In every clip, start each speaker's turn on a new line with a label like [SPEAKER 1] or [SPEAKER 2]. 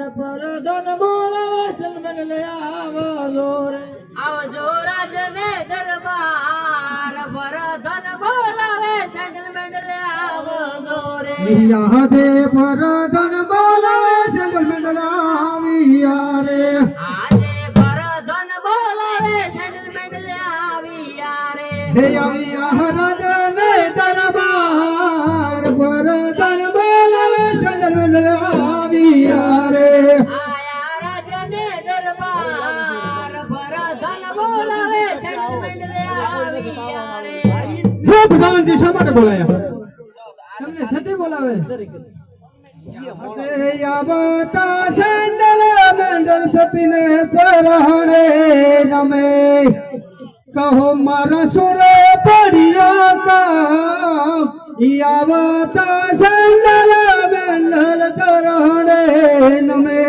[SPEAKER 1] પર ધન બોલાવે સલમન લે આવો જોર
[SPEAKER 2] આવજો રાજને દરબાર પર ધન બોલાવે સલમન લે આવજો રે.
[SPEAKER 3] યા દે પર ધન બોલાવે સેટલમેન્ટ લાવિયા રે.
[SPEAKER 2] આજે પર ધન બોલાવે સલમન લે આવ્યા રે.
[SPEAKER 3] હે આવિયા દરબાર પર ધન બોલાવે સેટલમેન્ટ
[SPEAKER 2] લે આવ્યા રે
[SPEAKER 3] હે પ્રધાનજી શા માટે બોલાયા
[SPEAKER 1] તમને સતી બોલાવે
[SPEAKER 3] આવતા સેન્ડલ મેન્ડલ સતીને ચરણે નમે કહો મારા સુરે પડ્યા કા ઈ આવતા સેન્ડલ મેન્ડલ ચરણે નમે હે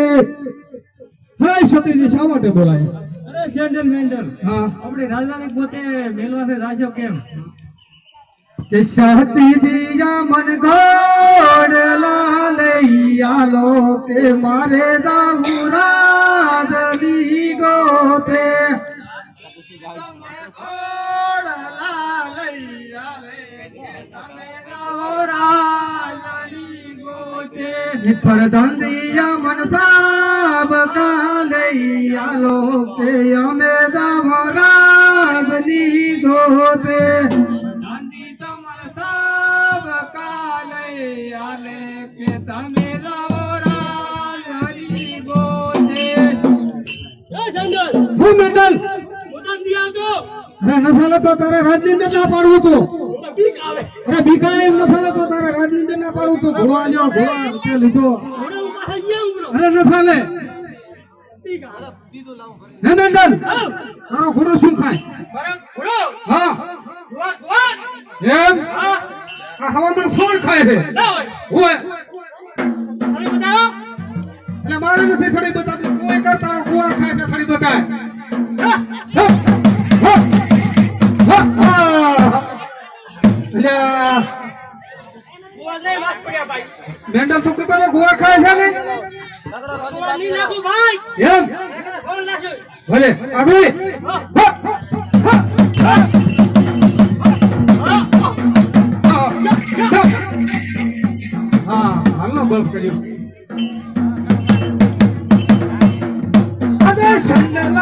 [SPEAKER 3] સતીજી શા માટે બોલાય
[SPEAKER 1] અરે સેન્ડલ મેન્ડલ
[SPEAKER 3] હા
[SPEAKER 1] આપણી રાજધાની પોતે મેલવાસે જાશો કેમ
[SPEAKER 3] કે સતીજી મન ઘોડલા લઈ આલો કે મારે દાઉરાદની ગોતે ફરદંદિયા મન સાબ કાલઈ કે અમે દામરાજની ગોતે
[SPEAKER 1] ગાંધી તમારા સાબ કાલે આલે કે તમે જાઓ રાજની સંડલ
[SPEAKER 3] હું મેન્ડલ અરે નસાલે તો તારે રાજની અંદર ના પાડવું તો. અરે બીકા એમ નસાલે તો તારે રાજની અંદર ના પાડવું તો. ઘોડા લ્યો ઘોડા લીધો અરે નસાલે હે મેન્ડલ તારો ઘોડો શું ખાય? હા. એમ? આ હવામાન સોળ ખાય છે. ઓય એટલે મારે નથી છડી બતાવતી. કોઈ કર તારો કુવાર ખાય છે છડી બતાય. મેન્ડલ તું કે તને કુવાર ખાય છે ને? એમ? भले अभी हाँ हल्ला बल्ब करियो। अबे संडला